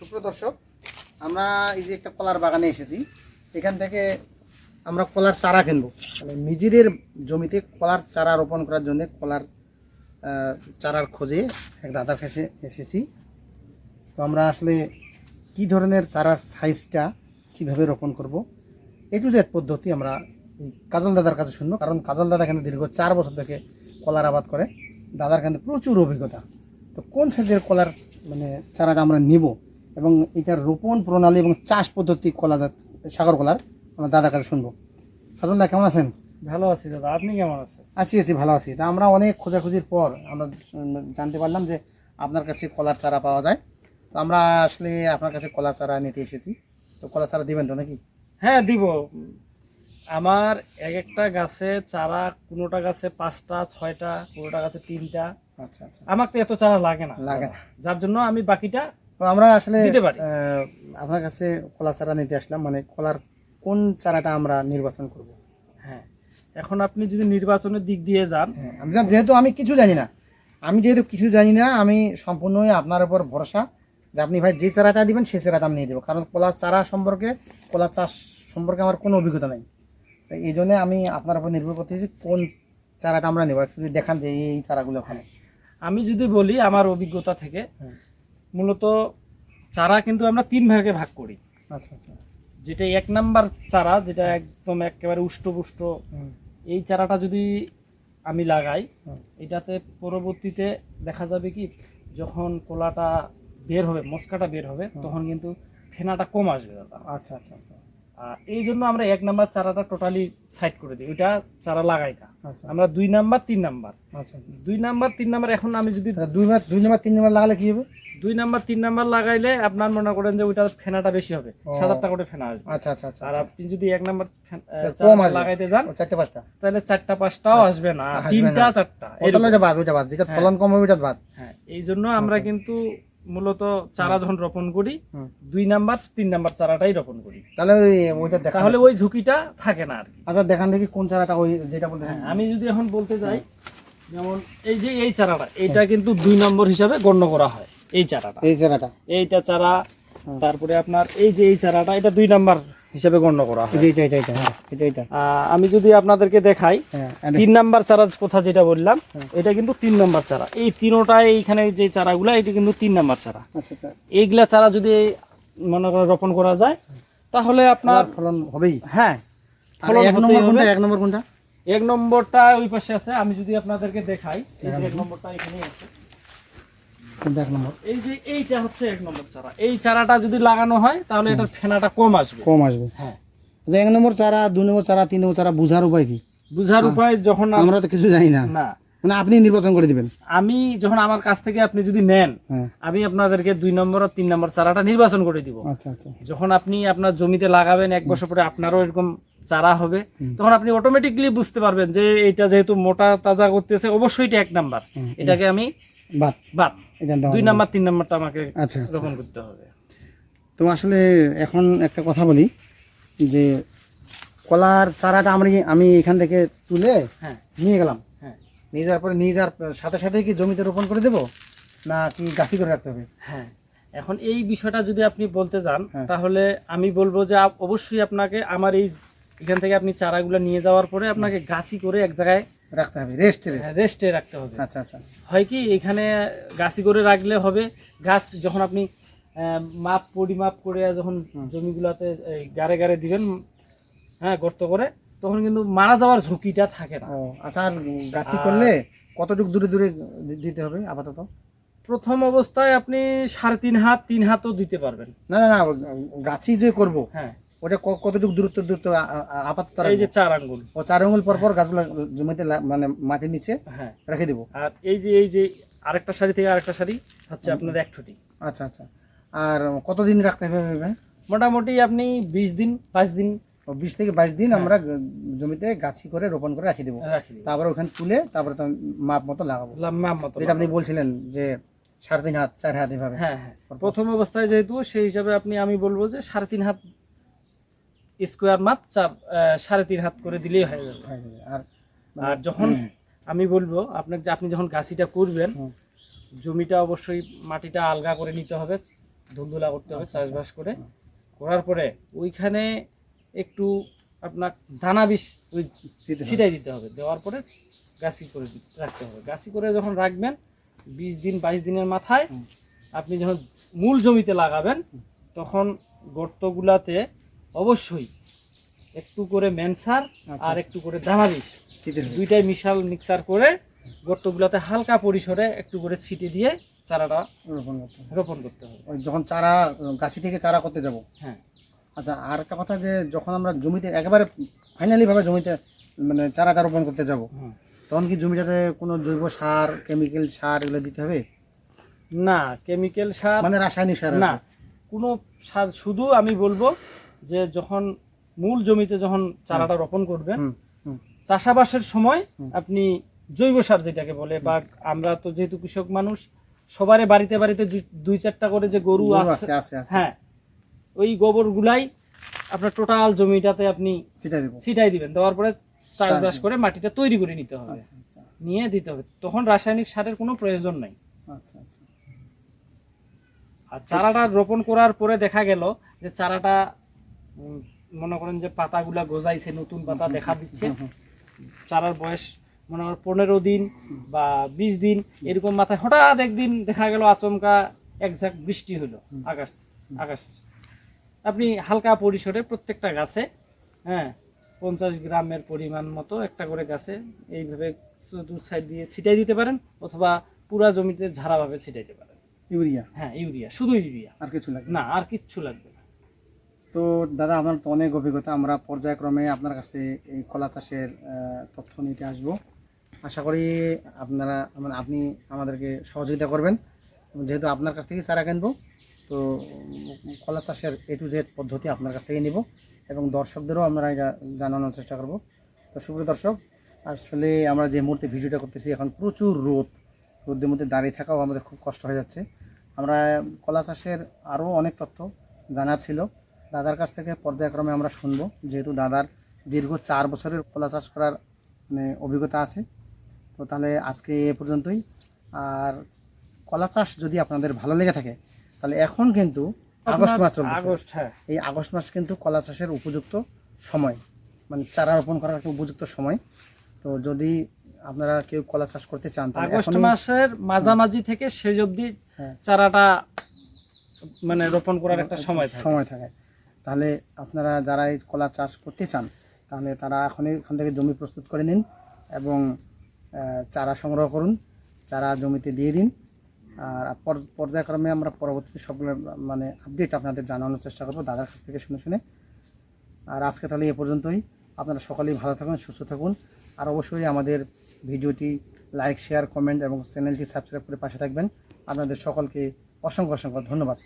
সুপ্রিয় দর্শক, আমরা এই যে একটা কলার বাগানে এসেছি। এখান থেকে আমরা কলার চারা কিনবো। মানে নিজেদের জমিতে কলার চারা রোপণ করার জন্য কলার চারার খোঁজে এক দাদার কাছে এসেছি। তো আমরা আসলে কি ধরনের চারার সাইজটা কীভাবে রোপণ করব, এ টু জেড পদ্ধতি আমরা কাজল দাদার কাছে শুনব। কারণ কাজল দাদা এখানে দীর্ঘ চার বছর থেকে কলার আবাদ করে। দাদার কিন্তু প্রচুর অভিজ্ঞতা। তো কোন সাইজের কলার মানে চারাটা আমরা নিব এবং এটার রোপণ প্রণালী এবং চাষ পদ্ধতি কলা জাত সাগর কলার আমরা দাদার কাছে শুনব। কাজল কেমন আছেন? ভালো আছি দাদা আপনি কেমন আছেন? আছি আছি ভালো আছি। তা আমরা অনেক খোঁজাখুঁজির পর আমরা জানতে পারলাম যে আপনার কাছে কলার চারা পাওয়া যায়। তো আমরা আসলে আপনার কাছে কলার চারা নিতে এসেছি। তো কলার চারা দিবেন তো নাকি? হ্যাঁ দিব। আমার এক একটা গাছে চারা কোনোটা গাছে পাঁচটা ছয়টা কোনোটা গাছে তিনটা। আচ্ছা আচ্ছা। আমার তো এত চারা লাগে না। লাগে না। যার জন্য আমি বাকিটা তো আমরা আসলে আপনার কাছে কলা চারা নিতে আসলাম মানে কলার কোন চারাটা আমরা নির্বাচন করব? হ্যাঁ এখন আপনি যদি নির্বাচনের দিক দিয়ে যান। হ্যাঁ, আমি যেহেতু আমি কিছু জানি না আমি যেহেতু কিছু জানি না আমি সম্পূর্ণই আপনার উপর ভরসা যে আপনি ভাই যে চারাটা দিবেন সেই চারাটা আমি নিয়ে দেবো। কারণ কলা চারা সম্পর্কে কলা চাষ সম্পর্কে আমার কোনো অভিজ্ঞতা নেই। তো এই জন্য আমি আপনার উপর নির্ভর করতেছি কোন চারাটা আমরা নেব। একটু দেখান যে এই চারাগুলো ওখানে। আমি যদি বলি আমার অভিজ্ঞতা থেকে হুম। মূলত চারা কিন্তু আমরা তিন ভাগে ভাগ করি। আচ্ছা আচ্ছা। যেটা এক নাম্বার চারা যেটা একদম একেবারে উষ্টপুষ্ট এই চারাটা যদি আমি লাগাই এটাতে পরবর্তীতে দেখা যাবে কি যখন কলাটা বের হবে মস্কাটা বের হবে তখন কিন্তু ফেনাটা কম আসবে দাদা। আচ্ছা আচ্ছা আচ্ছা। আর এই জন্য আমরা এক নাম্বার চারাটা টোটালি সাইড করে দিই। ওইটা চারা লাগাই না। আচ্ছা। আমরা দুই নাম্বার তিন নাম্বার। আচ্ছা। দুই নাম্বার তিন নাম্বার এখন আমি যদি দুই দুই নম্বর তিন নাম্বার লাগালে কি হবে? দুই নাম্বার তিন নাম্বার লাগাইলে আপনার মনে করেন যে ওইটার ফেনাটা বেশি হবে। সাত আটটা করে ফেনা আসবে। আচ্ছা আচ্ছা আচ্ছা আর আপনি যদি এক নাম্বার। লাগাইতে যান চারটে পাঁচটা? তাহলে চারটা পাঁচটাও আসবে না। তিনটা চারটা বাদ ওইটা বাদ। যেটা ফলন কম হবে ওইটা বাদ। হ্যাঁ এই জন্য আমরা কিন্তু মূলত চারা যখন রোপণ করি দুই নাম্বার তিন নাম্বার চারাটাই রোপণ করি। তাহলে ওই ওইটা দেখা তাহলে ওই ঝুঁকিটা থাকে না আর কি। আচ্ছা দেখান দেখি কোন চারাটা ওই যেটা বলতে হ্যাঁ, আমি যদি এখন বলতে যাই যেমন এই যে এই চারাটা এটা কিন্তু দুই নম্বর হিসাবে গণ্য করা হয়। এই চারাটা। এই চারাটা। এইটা চারা তারপরে আপনার এই যে এই চারাটা এটা দুই নাম্বার হিসাবে গণ্য করা হয়। এই এটা এটা এটা হ্যাঁ এটা এটা আমি যদি আপনাদেরকে দেখাই হ্যাঁ তিন নাম্বার চারার কথা যেটা বললাম এটা কিন্তু তিন নাম্বার চারা। এই তিনোটাই এইখানে যে চারাগুলা এটা কিন্তু তিন নাম্বার চারা। আচ্ছা আচ্ছা। এইগুলা চারা যদি মনে করেন রোপণ করা যায় তাহলে আপনার ফলন হবেই। হ্যাঁ ফলন এক নম্বর। কোনটা এক নম্বর কোনটা? এক নম্বরটা ওই পাশে আছে আমি যদি আপনাদেরকে দেখাই এক নম্বরটা এখানে আছে। এক নম্বর। এই যে এইটা হচ্ছে এক নম্বর চারা। এই চারাটা যদি লাগানো হয় তাহলে এটার ফেনাটা কম আসবে। কম আসবে। হ্যাঁ। আচ্ছা এক নম্বর চারা দুই নম্বর চারা তিন নম্বর চারা বুঝার উপায় কি? বুঝার উপায় যখন আমরা তো কিছু জানি না। না। মানে আপনি নির্বাচন করে দিবেন। আমি যখন আমার কাছ থেকে আপনি যদি নেন হ্যাঁ। আমি আপনাদেরকে দুই নম্বর আর তিন নম্বর চারাটা নির্বাচন করে দিব। আচ্ছা আচ্ছা। যখন আপনি আপনার জমিতে লাগাবেন এক বছর পরে আপনারও এরকম চারা হবে তখন আপনি অটোমেটিকলি বুঝতে পারবেন যে এটা যেহেতু মোটা তাজা করতেছে অবশ্যই এটা এক নাম্বার। এটাকে আমি বাদ। বাদ। দুই নাম্বার তিন নাম্বারটা আমাকে আচ্ছা আচ্ছা। রোপণ করতে হবে। তো আসলে এখন একটা কথা বলি যে কলার চারাটা আমি আমি এখান থেকে তুলে হ্যাঁ। নিয়ে গেলাম। হ্যাঁ। নিয়ে যাওয়ার পরে নিয়ে যাওয়ার সাথে সাথে কি জমিতে রোপণ করে দেবো না কি গাছি করে রাখতে হবে? হ্যাঁ। এখন এই বিষয়টা যদি আপনি বলতে যান হ্যাঁ। তাহলে আমি বলব যে অবশ্যই আপনাকে আমার এই এখান থেকে আপনি চারাগুলো নিয়ে যাওয়ার পরে আপনাকে গাছি করে এক জায়গায় রাখতে হবে রেস্ট রেস্টে রাখতে হবে। আচ্ছা আচ্ছা। হয় কি এখানে গাছি করে রাখলে হবে গাছ যখন আপনি মাপ পরিমাপ করে যখন জমিগুলোতে গাড়ে গাড়ে দিবেন হ্যাঁ গর্ত করে তখন কিন্তু মারা যাওয়ার ঝুঁকিটা থাকে না। আচ্ছা আর গাছি করলে কতটুকু দূরে দূরে দিতে হবে আপাতত? প্রথম অবস্থায় আপনি সাড়ে তিন হাত তিন হাতও দিতে পারবেন। না না না গাছি যে করব হ্যাঁ। ওটা কতটুকু দূরত্ব দূরত্ব আপাতত এই যে চার আঙ্গুল। ও চার আঙুল পর পর গাছগুলো জমিতে মানে মাটির নিচে হ্যাঁ। রেখে দেবো। আর এই যে এই যে আরেকটা শাড়ি থেকে আরেকটা শাড়ি হচ্ছে আপনার এক ছুটি আচ্ছা আচ্ছা। আর কতদিন রাখতে হবে? মোটামুটি আপনি বিশ দিন পাঁচ দিন। বিশ থেকে বাইশ দিন আমরা জমিতে গাছি করে রোপণ করে রাখি দেবো। তারপরে ওখানে তুলে তারপরে তো মাপ মতো লাগাবো। মাপ মতো যেটা আপনি বলছিলেন যে সাড়ে তিন হাত চার হাত এভাবে। হ্যাঁ হ্যাঁ। প্রথম অবস্থায় যেহেতু সেই হিসাবে আপনি আমি বলব যে সাড়ে তিন হাত স্কোয়ার মাপ চার সাড়ে তিন হাত করে দিলেই হয়ে যাবে। আর আর যখন আমি বলব আপনাকে আপনি যখন গাছিটা করবেন জমিটা অবশ্যই মাটিটা আলগা করে নিতে হবে ধুলধুলা করতে হবে আচ্ছা, চাষবাস করে। করার পরে ওইখানে একটু আপনার দানা বিষ ওই ছিটাই দিতে হবে। দেওয়ার পরে গাছি করে দিতে- রাখতে হবে। গাছি করে যখন রাখবেন বিশ দিন বাইশ দিনের মাথায় আপনি যখন মূল জমিতে লাগাবেন তখন গর্তগুলাতে অবশ্যই। একটু করে ম্যানসার আচ্ছা, আর আচ্ছা। একটু করে দানা বিষ দুইটাই মিশাল মিক্সার করে গর্তগুলোতে হালকা পরিসরে একটু করে ছিটে দিয়ে চারাটা রোপণ করতে হবে। রোপণ করতে হবে। যখন চারা গাছি থেকে চারা করতে যাব? হ্যাঁ। আচ্ছা আর একটা কথা যে যখন আমরা জমিতে একেবারে ফাইনালি ভাবে জমিতে মানে চারাটা রোপণ করতে যাব। তখন কি জমিটাতে কোনো জৈব সার কেমিক্যাল সার এগুলো দিতে হবে? না কেমিক্যাল সার মানে রাসায়নিক সার না। কোনো সার শুধু আমি বলব যে যখন মূল জমিতে যখন চারাটা রোপণ করবেন চাষাবাসের সময় আপনি জৈব সার যেটাকে বলে বা আমরা তো যেহেতু কৃষক মানুষ সবারই বাড়িতে বাড়িতে দুই- চারটা করে যে গরু আছে হ্যাঁ ওই গোবরগুলাই আপনার টোটাল জমিটাতে আপনি ছিটাই দিবেন। দেওয়ার পরে চাষবাস করে মাটিটা তৈরি করে নিতে হবে। আচ্ছা আচ্ছা। নিয়ে দিতে হবে। তখন রাসায়নিক সারের কোনো প্রয়োজন নাই। আচ্ছা আচ্ছা। আর চারাটা রোপণ করার পরে দেখা গেল যে চারাটা মনে করেন যে পাতাগুলা গজাইছে নতুন পাতা দেখা দিচ্ছে। চারার বয়স মনে করেন পনেরো দিন বা বিশ দিন এরকম মাথায় হঠাৎ একদিন দেখা গেল আচমকা একঝাক বৃষ্টি হলো আকাশ আকাশ। আপনি হালকা পরিসরে প্রত্যেকটা গাছে হ্যাঁ পঞ্চাশ গ্রামের পরিমাণ মতো একটা করে গাছে এইভাবে দু সাইড দিয়ে ছিটাই দিতে পারেন অথবা পুরা জমিতে ঝাড়াভাবে ছিটাইতে পারেন। ইউরিয়া? হ্যাঁ ইউরিয়া। শুধু ইউরিয়া। আর কিছু লাগবে না? আর কিচ্ছু লাগবে তো দাদা আপনার তো অনেক অভিজ্ঞতা। আমরা পর্যায়ক্রমে আপনার কাছে এই কলা চাষের তথ্য নিতে আসব। আশা করি আপনারা মানে আপনি আমাদেরকে সহযোগিতা করবেন। যেহেতু আপনার কাছ থেকে চারা কিনবো, তো কলা চাষের এ টু জেড পদ্ধতি আপনার কাছ থেকে নিব এবং দর্শকদেরও আমরা এটা জানানোর চেষ্টা করব। তো সুপ্রিয় দর্শক, আসলে আমরা যে মুহূর্তে ভিডিওটা করতেছি, এখন প্রচুর রোদ। রোদের মধ্যে দাঁড়িয়ে থাকাও আমাদের খুব কষ্ট হয়ে যাচ্ছে। আমরা কলা চাষের আরও অনেক তথ্য জানার ছিল। দাদার কাছ থেকে পর্যায়ক্রমে আমরা শুনব। যেহেতু দাদার দীর্ঘ চার বছরের কলা চাষ করার মানে অভিজ্ঞতা আছে। তো তাহলে আজকে এ পর্যন্তই। আর কলা চাষ যদি আপনাদের ভালো লেগে থাকে তাহলে এখন কিন্তু আগস্ট মাস আগস্ট হ্যাঁ। এই আগস্ট মাস কিন্তু কলা চাষের উপযুক্ত সময় মানে চারা রোপণ করার একটা উপযুক্ত সময়। তো যদি আপনারা কেউ কলা চাষ করতে চান আগস্ট মাসের মাঝামাঝি থেকে শেষ অবধি হ্যাঁ। চারাটা মানে রোপণ করার একটা সময় সময় থাকে। তাহলে আপনারা যারা এই কলা চাষ করতে চান, তাহলে তারা এখনই এখান থেকে জমি প্রস্তুত করে নিন এবং চারা সংগ্রহ করুন, চারা জমিতে দিয়ে দিন। আর পর্যায়ক্রমে আমরা পরবর্তীতে সবগুলো মানে আপডেট আপনাদের জানানোর চেষ্টা করব দাদার কাছ থেকে শুনে শুনে। আর আজকে তাহলে এ পর্যন্তই। আপনারা সকলেই ভালো থাকুন, সুস্থ থাকুন। আর অবশ্যই আমাদের ভিডিওটি লাইক শেয়ার কমেন্ট এবং চ্যানেলটি সাবস্ক্রাইব করে পাশে থাকবেন। আপনাদের সকলকে অসংখ্য অসংখ্য ধন্যবাদ।